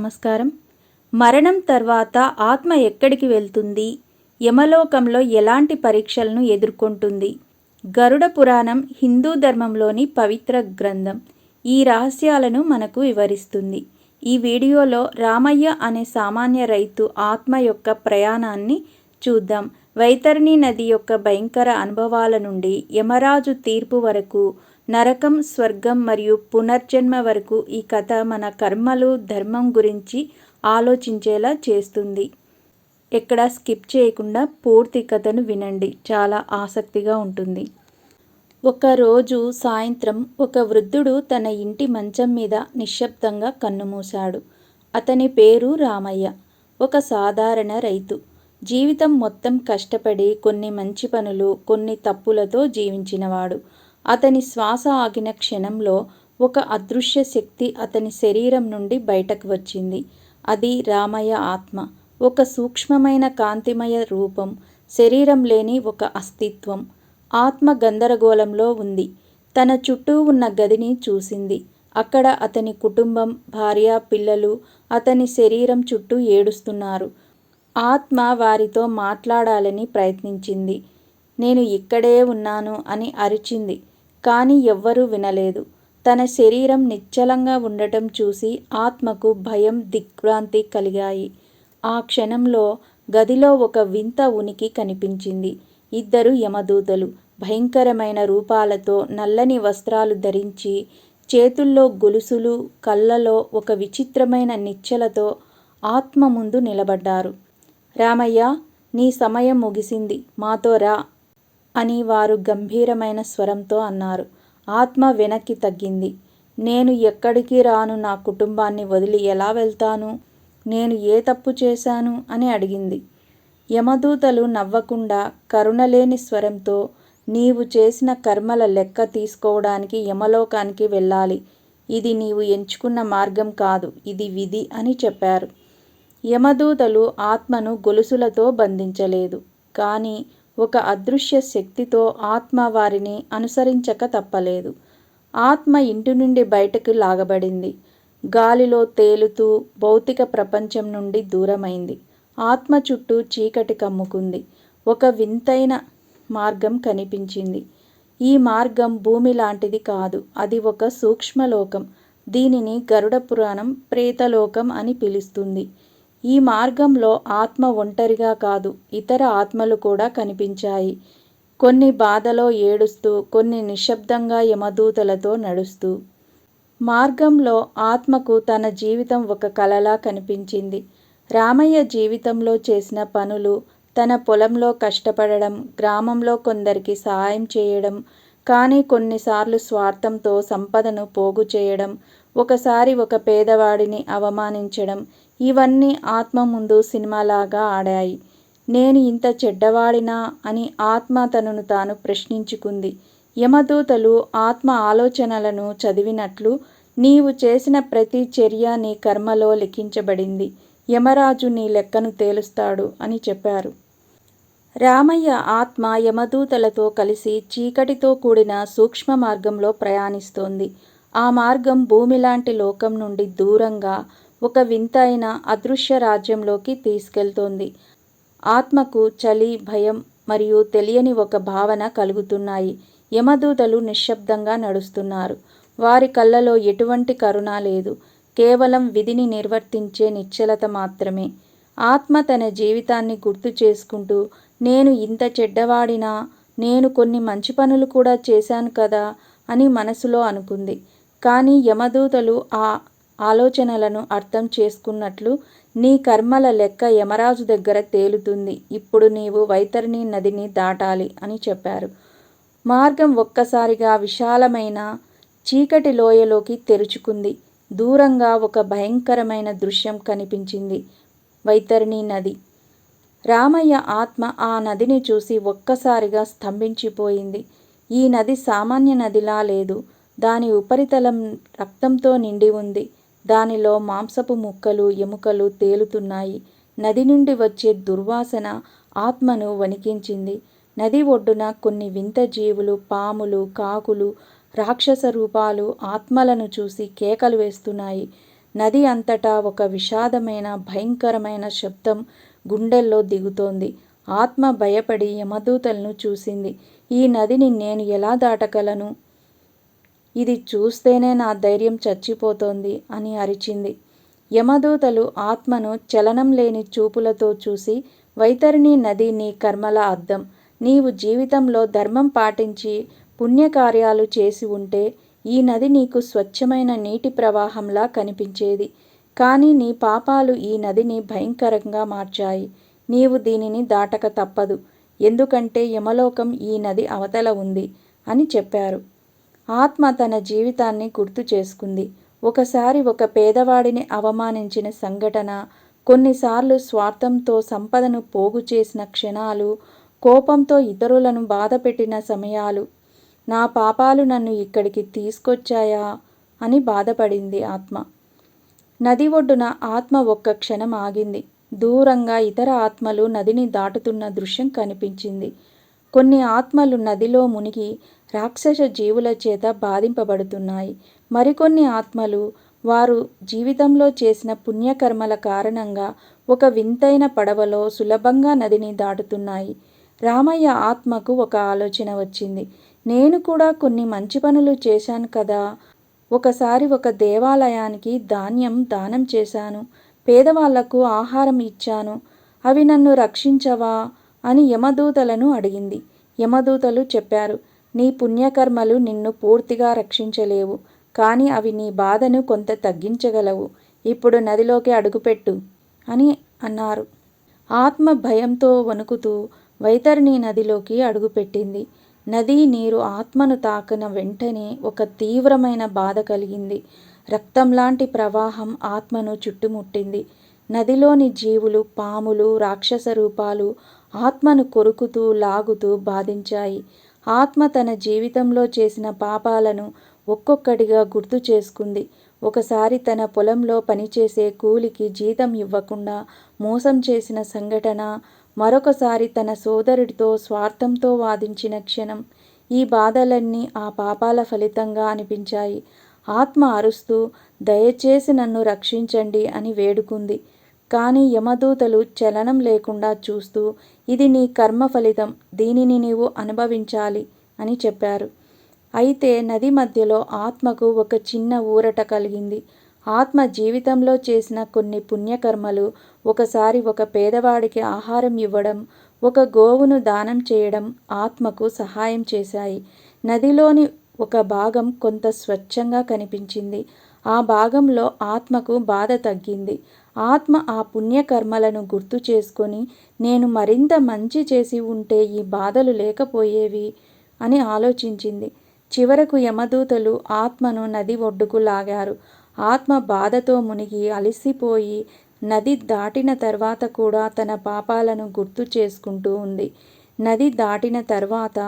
నమస్కారం. మరణం తర్వాత ఆత్మ ఎక్కడికి వెళ్తుంది? యమలోకంలో ఎలాంటి పరీక్షలను ఎదుర్కొంటుంది? గరుడ పురాణం హిందూ ధర్మంలోని పవిత్ర గ్రంథం ఈ రహస్యాలను మనకు వివరిస్తుంది. ఈ వీడియోలో రామయ్య అనే సామాన్య రైతు ఆత్మ యొక్క ప్రయాణాన్ని చూద్దాం. వైతరణి నది యొక్క భయంకర అనుభవాల నుండి యమరాజు తీర్పు వరకు నరకం స్వర్గం మరియు పునర్జన్మ వరకు ఈ కథ మన కర్మలు ధర్మం గురించి ఆలోచించేలా చేస్తుంది. ఎక్కడ స్కిప్ చేయకుండా పూర్తి కథను వినండి. చాలా ఆసక్తిగా ఉంటుంది. ఒకరోజు సాయంత్రం ఒక వృద్ధుడు తన ఇంటి మంచం మీద నిశ్శబ్దంగా కన్నుమూశాడు. అతని పేరు రామయ్య. ఒక సాధారణ రైతు. జీవితం మొత్తం కష్టపడి కొన్ని మంచి పనులు కొన్ని తప్పులతో జీవించినవాడు. అతని శ్వాస ఆగిన క్షణంలో ఒక అదృశ్య శక్తి అతని శరీరం నుండి బయటకు వచ్చింది. అది రామయ్య ఆత్మ. ఒక సూక్ష్మమైన కాంతిమయ రూపం శరీరం లేని ఒక అస్తిత్వం. ఆత్మ గందరగోళంలో ఉంది. తన చుట్టూ ఉన్న గదిని చూసింది. అక్కడ అతని కుటుంబం భార్య పిల్లలు అతని శరీరం చుట్టూ ఏడుస్తున్నారు. ఆత్మ వారితో మాట్లాడాలని ప్రయత్నించింది. నేను ఇక్కడే ఉన్నాను అని అరిచింది. కానీ ఎవ్వరూ వినలేదు. తన శరీరం నిశ్చలంగా ఉండటం చూసి ఆత్మకు భయం దిగ్భ్రాంతి కలిగాయి. ఆ క్షణంలో గదిలో ఒక వింత ఉనికి కనిపించింది. ఇద్దరు యమదూతలు భయంకరమైన రూపాలతో నల్లని వస్త్రాలు ధరించి చేతుల్లో గొలుసులు కళ్ళలో ఒక విచిత్రమైన నిచ్చెలతో ఆత్మ ముందు నిలబడ్డారు. రామయ్య నీ సమయం ముగిసింది. మాతో రా. అని వారు గంభీరమైన స్వరంతో అన్నారు. ఆత్మ వెనక్కి తగ్గింది. నేను ఎక్కడికి రాను? నా కుటుంబాన్ని వదిలి ఎలా వెళ్తాను? నేను ఏ తప్పు చేశాను? అని అడిగింది. యమదూతలు నవ్వకుండా కరుణలేని స్వరంతో నీవు చేసిన కర్మల లెక్క తీసుకోవడానికి యమలోకానికి వెళ్ళాలి. ఇది నీవు ఎంచుకున్న మార్గం కాదు. ఇది విధి అని చెప్పారు. యమదూతలు ఆత్మను గొలుసులతో బంధించలేదు. కానీ ఒక అదృశ్య శక్తితో ఆత్మ వారిని అనుసరించక తప్పలేదు. ఆత్మ ఇంటి నుండి బయటకు లాగబడింది. గాలిలో తేలుతూ భౌతిక ప్రపంచం నుండి దూరమైంది. ఆత్మ చుట్టూ చీకటి కమ్ముకుంది. ఒక వింతైన మార్గం కనిపించింది. ఈ మార్గం భూమి లాంటిది కాదు. అది ఒక సూక్ష్మలోకం. దీనిని గరుడ పురాణం ప్రేతలోకం అని పిలుస్తుంది. ఈ మార్గంలో ఆత్మ ఒంటరిగా కాదు ఇతర ఆత్మలు కూడా కనిపించాయి. కొన్ని బాధలో ఏడుస్తూ కొన్ని నిశ్శబ్దంగా యమదూతలతో నడుస్తూ. మార్గంలో ఆత్మకు తన జీవితం ఒక కలలా కనిపించింది. రామయ్య జీవితంలో చేసిన పనులు తన పొలంలో కష్టపడడం గ్రామంలో కొందరికి సహాయం చేయడం కానీ కొన్నిసార్లు స్వార్థంతో సంపదను పోగు చేయడం ఒకసారి ఒక పేదవాడిని అవమానించడం ఇవన్నీ ఆత్మ ముందు సినిమాలాగా ఆడాయి. నేను ఇంత చెడ్డవాడినా అని ఆత్మ తనను తాను ప్రశ్నించుకుంది. యమదూతలు ఆత్మ ఆలోచనలను చదివినట్లు నీవు చేసిన ప్రతి చర్య నీ కర్మలో లిఖించబడింది. యమరాజు నీ లెక్కను తేలుస్తాడు అని చెప్పారు. రామయ్య ఆత్మ యమదూతలతో కలిసి చీకటితో కూడిన సూక్ష్మ మార్గంలో ప్రయాణిస్తోంది. ఆ మార్గం భూమి లాంటి లోకం నుండి దూరంగా ఒక వింతైన అదృశ్య రాజ్యంలోకి తీసుకెళ్తోంది. ఆత్మకు చలి భయం మరియు తెలియని ఒక భావన కలుగుతున్నాయి. యమదూతలు నిశ్శబ్దంగా నడుస్తున్నారు. వారి కళ్ళలో ఎటువంటి కరుణ లేదు. కేవలం విధిని నిర్వర్తించే నిశ్చలత మాత్రమే. ఆత్మ తన జీవితాన్ని గుర్తు చేసుకుంటూ నేను ఇంత చెడ్డవాడినా? నేను కొన్ని మంచి పనులు కూడా చేశాను కదా? అని మనసులో అనుకుంది. కానీ యమదూతలు ఆ ఆలోచనలను అర్థం చేసుకున్నట్లు నీ కర్మల లెక్క యమరాజు దగ్గర తేలుతుంది. ఇప్పుడు నీవు వైతరిణి నదిని దాటాలి అని చెప్పారు. మార్గం ఒక్కసారిగా విశాలమైన చీకటి లోయలోకి తెరుచుకుంది. దూరంగా ఒక భయంకరమైన దృశ్యం కనిపించింది. వైతరిణి నది. రామయ్య ఆత్మ ఆ నదిని చూసి ఒక్కసారిగా స్తంభించిపోయింది. ఈ నది సామాన్య నదిలా లేదు. దాని ఉపరితలం రక్తంతో నిండి ఉంది. దానిలో మాంసపు ముక్కలు ఎముకలు తేలుతున్నాయి. నది నుండి వచ్చే దుర్వాసన ఆత్మను వణికించింది. నది ఒడ్డున కొన్ని వింత జీవులు పాములు కాకులు రాక్షస రూపాలు ఆత్మలను చూసి కేకలు వేస్తున్నాయి. నది అంతటా ఒక విషాదమైన భయంకరమైన శబ్దం గుండెల్లో దిగుతోంది. ఆత్మ భయపడి యమదూతలను చూసింది. ఈ నదిని నేను ఎలా దాటగలను? ఇది చూస్తేనే నా ధైర్యం చచ్చిపోతోంది అని అరిచింది. యమదూతలు ఆత్మను చలనం లేని చూపులతో చూసి వైతరిణి నది నీ కర్మల అద్దం. నీవు జీవితంలో ధర్మం పాటించి పుణ్యకార్యాలు చేసి ఉంటే ఈ నది నీకు స్వచ్ఛమైన నీటి ప్రవాహంలా కనిపించేది. కానీ నీ పాపాలు ఈ నదిని భయంకరంగా మార్చాయి. నీవు దీనిని దాటక తప్పదు. ఎందుకంటే యమలోకం ఈ నది అవతల ఉంది అని చెప్పారు. ఆత్మ తన జీవితాన్ని గుర్తు చేసుకుంది. ఒకసారి ఒక పేదవాడిని అవమానించిన సంఘటన కొన్నిసార్లు స్వార్థంతో సంపదను పోగు చేసిన క్షణాలు కోపంతో ఇతరులను బాధపెట్టిన సమయాలు నా పాపాలు నన్ను ఇక్కడికి తీసుకొచ్చాయా అని బాధపడింది ఆత్మ. నది ఒడ్డున ఆత్మ ఒక్క క్షణం ఆగింది. దూరంగా ఇతర ఆత్మలు నదిని దాటుతున్న దృశ్యం కనిపించింది. కొన్ని ఆత్మలు నదిలో మునిగి రాక్షస జీవుల చేత బాధింపబడుతున్నాయి. మరికొన్ని ఆత్మలు వారు జీవితంలో చేసిన పుణ్యకర్మల కారణంగా ఒక వింతైన పడవలో సులభంగా నదిని దాటుతున్నాయి. రామయ్య ఆత్మకు ఒక ఆలోచన వచ్చింది. నేను కూడా కొన్ని మంచి పనులు చేశాను కదా. ఒకసారి ఒక దేవాలయానికి ధాన్యం దానం చేశాను. పేదవాళ్ళకు ఆహారం ఇచ్చాను. అవి నన్ను రక్షించవా అని యమదూతలను అడిగింది. యమదూతలు చెప్పారు నీ పుణ్యకర్మలు నిన్ను పూర్తిగా రక్షించలేవు కానీ అవి నీ బాధను కొంత తగ్గించగలవు. ఇప్పుడు నదిలోకి అడుగుపెట్టు అని అన్నారు. ఆత్మ భయంతో వణుకుతూ వైతరిణి నదిలోకి అడుగుపెట్టింది. నదీ నీరు ఆత్మను తాకిన వెంటనే ఒక తీవ్రమైన బాధ కలిగింది. రక్తంలాంటి ప్రవాహం ఆత్మను చుట్టుముట్టింది. నదిలోని జీవులు పాములు రాక్షస రూపాలు ఆత్మను కొరుకుతూ లాగుతూ బాధించాయి. ఆత్మ తన జీవితంలో చేసిన పాపాలను ఒక్కొక్కటిగా గుర్తు చేసుకుంది. ఒకసారి తన పొలంలో పనిచేసే కూలికి జీతం ఇవ్వకుండా మోసం చేసిన సంఘటన మరొకసారి తన సోదరుడితో స్వార్థంతో వాదించిన క్షణం. ఈ బాధలన్నీ ఆ పాపాల ఫలితంగా అనిపించాయి. ఆత్మ అరుస్తూ దయచేసి నన్ను రక్షించండి అని వేడుకుంది. కానీ యమదూతలు చలనం లేకుండా చూస్తూ ఇది నీ కర్మ ఫలితం దీనిని నీవు అనుభవించాలి అని చెప్పారు. అయితే నది మధ్యలో ఆత్మకు ఒక చిన్న ఊరట కలిగింది. ఆత్మ జీవితంలో చేసిన కొన్ని పుణ్యకర్మలు ఒకసారి ఒక పేదవాడికి ఆహారం ఇవ్వడం ఒక గోవును దానం చేయడం ఆత్మకు సహాయం చేశాయి. నదిలోని ఒక భాగం కొంత స్వచ్ఛంగా కనిపించింది. ఆ భాగంలో ఆత్మకు బాధ తగ్గింది. ఆత్మ ఆ పుణ్యకర్మలను గుర్తు చేసుకొని నేను మరింత మంచి చేసి ఉంటే ఈ బాధలు లేకపోయేవి అని ఆలోచించింది. చివరకు యమదూతలు ఆత్మను నది ఒడ్డుకు లాగారు. ఆత్మ బాధతో మునిగి అలసిపోయి నది దాటిన తర్వాత కూడా తన పాపాలను గుర్తు చేసుకుంటూ ఉంది. నది దాటిన తర్వాత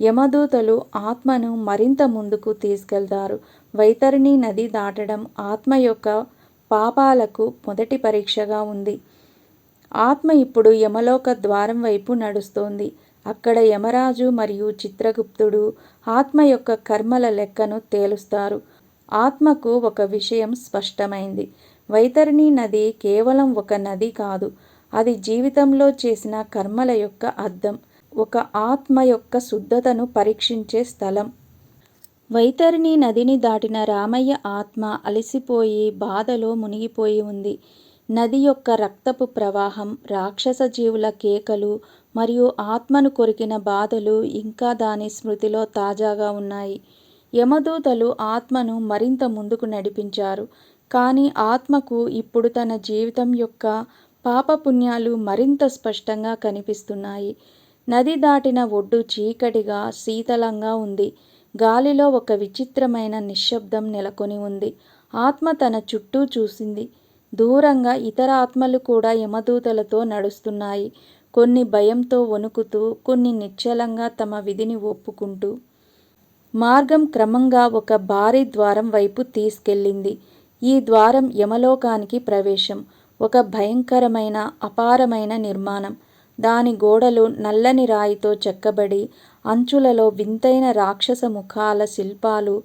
యమదూతలు ఆత్మను మరింత ముందుకు తీసుకెళ్తారు. వైతరిణి నది దాటడం ఆత్మ యొక్క పాపాలకు మొదటి పరీక్షగా ఉంది. ఆత్మ ఇప్పుడు యమలోక ద్వారం వైపు నడుస్తోంది. అక్కడ యమరాజు మరియు చిత్రగుప్తుడు ఆత్మ యొక్క కర్మల లెక్కను తేలుస్తారు. ఆత్మకు ఒక విషయం స్పష్టమైంది. వైతరిణి నది కేవలం ఒక నది కాదు అది జీవితంలో చేసిన కర్మల యొక్క అర్థం. ఒక ఆత్మ యొక్క శుద్ధతను పరీక్షించే స్థలం. వైతరిణి నదిని దాటిన రామయ్య ఆత్మ అలసిపోయి బాధలో మునిగిపోయి ఉంది. నది యొక్క రక్తపు ప్రవాహం రాక్షస జీవుల కేకలు మరియు ఆత్మను కొరికిన బాధలు ఇంకా దాని స్మృతిలో తాజాగా ఉన్నాయి. యమదూతలు ఆత్మను మరింత ముందుకు నడిపించారు. కానీ ఆత్మకు ఇప్పుడు తన జీవితం యొక్క పాపపుణ్యాలు మరింత స్పష్టంగా కనిపిస్తున్నాయి. నది దాటిన ఒడ్డు చీకటిగా శీతలంగా ఉంది. గాలిలో ఒక విచిత్రమైన నిశ్శబ్దం నెలకొని ఉంది. ఆత్మ తన చుట్టూ చూసింది. దూరంగా ఇతర ఆత్మలు కూడా యమదూతలతో నడుస్తున్నాయి. కొన్ని భయంతో వణుకుతూ కొన్ని నిశ్చలంగా తమ విధిని ఒప్పుకుంటూ. మార్గం క్రమంగా ఒక భారీ ద్వారం వైపు తీసుకెళ్ళింది. ఈ ద్వారం యమలోకానికి ప్రవేశం. ఒక భయంకరమైన అపారమైన నిర్మాణం. దాని గోడలు నల్లని రాయితో చెక్కబడి అంచులలో వింతైన రాక్షస ముఖాల శిల్పాలు.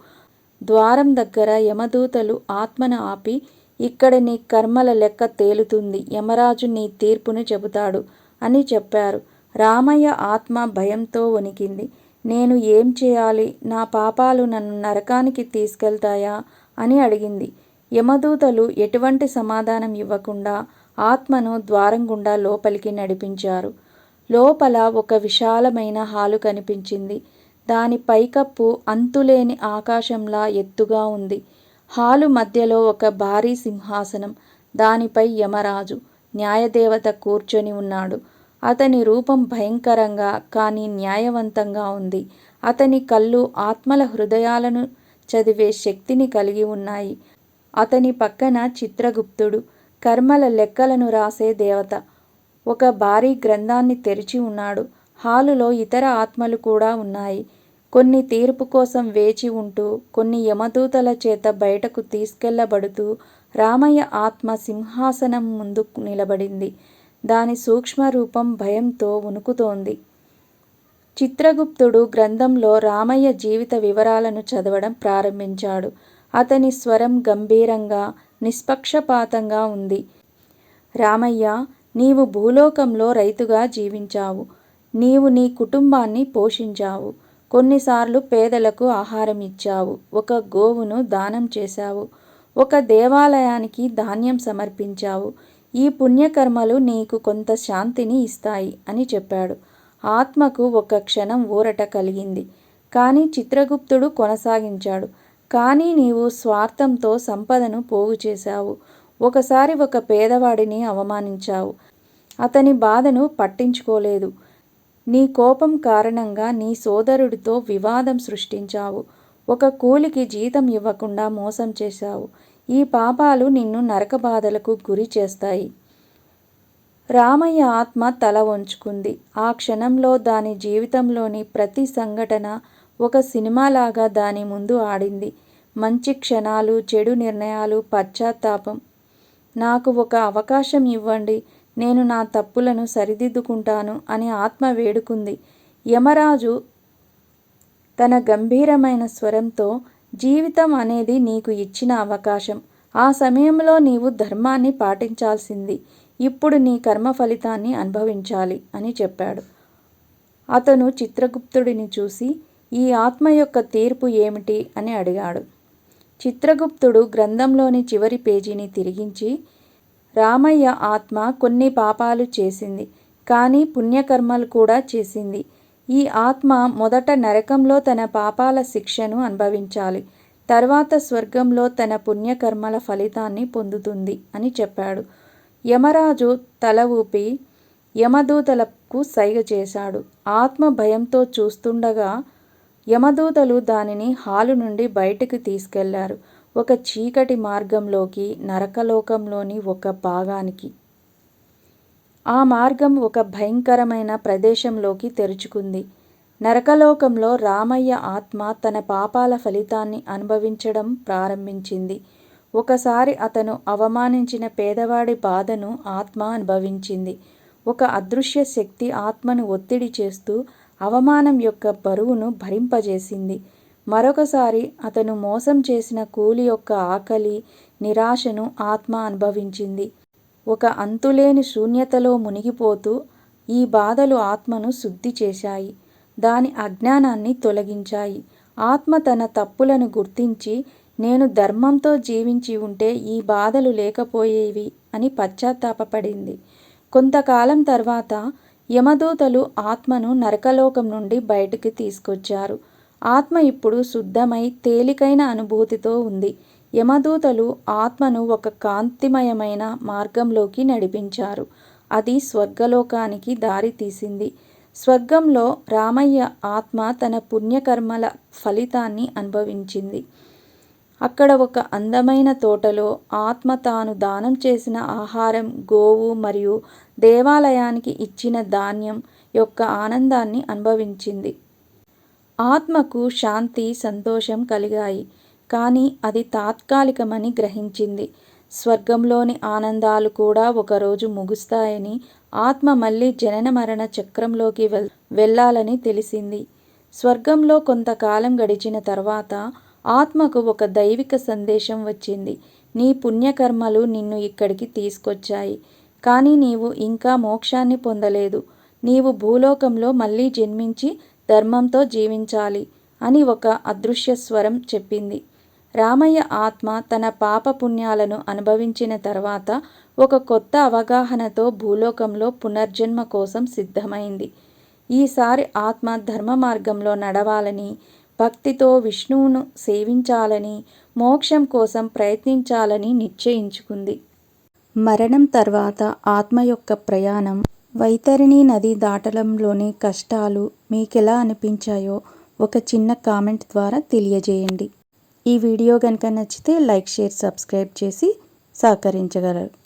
ద్వారం దగ్గర యమదూతలు ఆత్మను ఆపి ఇక్కడ నీ కర్మల లెక్క తేలుతుంది యమరాజు నీ తీర్పును చెబుతాడు అని చెప్పారు. రామయ్య ఆత్మ భయంతో వణికింది. నేను ఏం చేయాలి? నా పాపాలు నన్ను నరకానికి తీసుకెళ్తాయా? అని అడిగింది. యమదూతలు ఎటువంటి సమాధానం ఇవ్వకుండా ఆత్మను ద్వారం గుండా లోపలికి నడిపించారు. లోపల ఒక విశాలమైన హాలు కనిపించింది. దాని పైకప్పు అంతులేని ఆకాశంలా ఎత్తుగా ఉంది. హాలు మధ్యలో ఒక భారీ సింహాసనం. దానిపై యమరాజు న్యాయదేవత కూర్చొని ఉన్నాడు. అతని రూపం భయంకరంగా కానీ న్యాయవంతంగా ఉంది. అతని కళ్ళు ఆత్మల హృదయాలను చదివే శక్తిని కలిగి ఉన్నాయి. అతని పక్కన చిత్రగుప్తుడు కర్మల లెక్కలను రాసే దేవత. ఒక భారీ గ్రంథాన్ని తెరిచి ఉన్నాడు. హాలులో ఇతర ఆత్మలు కూడా ఉన్నాయి. కొన్ని తీర్పు కోసం వేచి ఉంటూ కొన్ని యమదూతల చేత బయటకు తీసుకెళ్ళబడుతూ రామయ్య ఆత్మ సింహాసనం ముందు నిలబడింది. దాని సూక్ష్మ రూపం భయంతో వణుకుతోంది. చిత్రగుప్తుడు గ్రంథంలో రామయ్య జీవిత వివరాలను చదవడం ప్రారంభించాడు. అతని స్వరం గంభీరంగా నిష్పక్షపాతంగా ఉంది. రామయ్య నీవు భూలోకంలో రైతుగా జీవించావు. నీవు నీ కుటుంబాన్ని పోషించావు. కొన్నిసార్లు పేదలకు ఆహారం ఇచ్చావు. ఒక గోవును దానం చేశావు. ఒక దేవాలయానికి ధాన్యం సమర్పించావు. ఈ పుణ్యకర్మలు నీకు కొంత శాంతిని ఇస్తాయి అని చెప్పాడు. ఆత్మకు ఒక క్షణం ఊరట కలిగింది. కానీ చిత్రగుప్తుడు కొనసాగించాడు. కానీ నీవు స్వార్థంతో సంపదను పోగు చేశావు. ఒకసారి ఒక పేదవాడిని అవమానించావు. అతని బాధను పట్టించుకోలేదు. నీ కోపం కారణంగా నీ సోదరుడితో వివాదం సృష్టించావు. ఒక కూలికి జీతం ఇవ్వకుండా మోసం చేశావు. ఈ పాపాలు నిన్ను నరక బాధలకు గురి చేస్తాయి. రామయ్య ఆత్మ తల వంచుకుంది. ఆ క్షణంలో దాని జీవితంలోని ప్రతి సంఘటన ఒక సినిమాలాగా దాని ముందు ఆడింది. మంచి క్షణాలు చెడు నిర్ణయాలు పశ్చాత్తాపం. నాకు ఒక అవకాశం ఇవ్వండి నేను నా తప్పులను సరిదిద్దుకుంటాను అని ఆత్మ వేడుకుంది. యమరాజు తన గంభీరమైన స్వరంతో జీవితం అనేది నీకు ఇచ్చిన అవకాశం. ఆ సమయంలో నీవు ధర్మాన్ని పాటించాల్సింది. ఇప్పుడు నీ కర్మ ఫలితాన్ని అనుభవించాలి అని చెప్పాడు. అతను చిత్రగుప్తుడిని చూసి ఈ ఆత్మ యొక్క తీర్పు ఏమిటి అని అడిగాడు. చిత్రగుప్తుడు గ్రంథంలోని చివరి పేజీని తిరిగించి రామయ్య ఆత్మ కొన్ని పాపాలు చేసింది కానీ పుణ్యకర్మలు కూడా చేసింది. ఈ ఆత్మ మొదట నరకంలో తన పాపాల శిక్షను అనుభవించాలి తర్వాత స్వర్గంలో తన పుణ్యకర్మల ఫలితాన్ని పొందుతుంది అని చెప్పాడు. యమరాజు తల ఊపి యమదూతలకు సైగ చేశాడు. ఆత్మ భయంతో చూస్తుండగా యమదూతలు దానిని హాలు నుండి బయటకు తీసుకెళ్ళారు. ఒక చీకటి మార్గంలోకి నరకలోకంలోని ఒక భాగానికి. ఆ మార్గం ఒక భయంకరమైన ప్రదేశంలోకి తెరుచుకుంది. నరకలోకంలో రామయ్య ఆత్మ తన పాపాల ఫలితాన్ని అనుభవించడం ప్రారంభించింది. ఒకసారి అతను అవమానించిన పేదవాడి బాధను ఆత్మ అనుభవించింది. ఒక అదృశ్య శక్తి ఆత్మను ఒత్తిడి చేస్తూ అవమానం యొక్క బరువును భరింపజేసింది. మరొకసారి అతను మోసం చేసిన కూలి యొక్క ఆకలి నిరాశను ఆత్మ అనుభవించింది. ఒక అంతులేని శూన్యతలో మునిగిపోతూ ఈ బాధలు ఆత్మను శుద్ధి చేశాయి. దాని అజ్ఞానాన్ని తొలగించాయి. ఆత్మ తన తప్పులను గుర్తించి నేను ధర్మంతో జీవించి ఉంటే ఈ బాధలు లేకపోయేవి అని పశ్చాత్తాపపడింది. కొంతకాలం తర్వాత యమదూతలు ఆత్మను నరకలోకం నుండి బయటికి తీసుకొచ్చారు. ఆత్మ ఇప్పుడు శుద్ధమై తేలికైన అనుభూతితో ఉంది. యమదూతలు ఆత్మను ఒక కాంతిమయమైన మార్గంలోకి నడిపించారు. అది స్వర్గలోకానికి దారి తీసింది. స్వర్గంలో రామయ్య ఆత్మ తన పుణ్యకర్మల ఫలితాన్ని అనుభవించింది. అక్కడ ఒక అందమైన తోటలో ఆత్మ తాను దానం చేసిన ఆహారం గోవు మరియు దేవాలయానికి ఇచ్చిన ధాన్యం యొక్క ఆనందాన్ని అనుభవించింది. ఆత్మకు శాంతి సంతోషం కలిగాయి. కానీ అది తాత్కాలికమని గ్రహించింది. స్వర్గంలోని ఆనందాలు కూడా ఒకరోజు ముగుస్తాయని ఆత్మ మళ్ళీ జనన మరణ చక్రంలోకి వెల్ వెళ్ళాలని తెలిసింది. స్వర్గంలో కొంతకాలం గడిచిన తర్వాత ఆత్మకు ఒక దైవిక సందేశం వచ్చింది. నీ పుణ్యకర్మలు నిన్ను ఇక్కడికి తీసుకొచ్చాయి. కానీ నీవు ఇంకా మోక్షాన్ని పొందలేదు. నీవు భూలోకంలో మళ్ళీ జన్మించి ధర్మంతో జీవించాలి అని ఒక అదృశ్య స్వరం చెప్పింది. రామయ్య ఆత్మ తన పాప పుణ్యాలను అనుభవించిన తర్వాత ఒక కొత్త అవగాహనతో భూలోకంలో పునర్జన్మ కోసం సిద్ధమైంది. ఈసారి ఆత్మ ధర్మ మార్గంలో నడవాలని భక్తితో విష్ణువును సేవించాలని మోక్షం కోసం ప్రయత్నించాలని నిశ్చయించుకుంది. మరణం తర్వాత ఆత్మ యొక్క ప్రయాణం. వైతరిణి నది దాటడంలోని కష్టాలు మీకెలా అనిపించాయో ఒక చిన్న కామెంట్ ద్వారా తెలియజేయండి. ఈ వీడియో కనుక నచ్చితే లైక్ షేర్ సబ్స్క్రైబ్ చేసి సహకరించగలరు.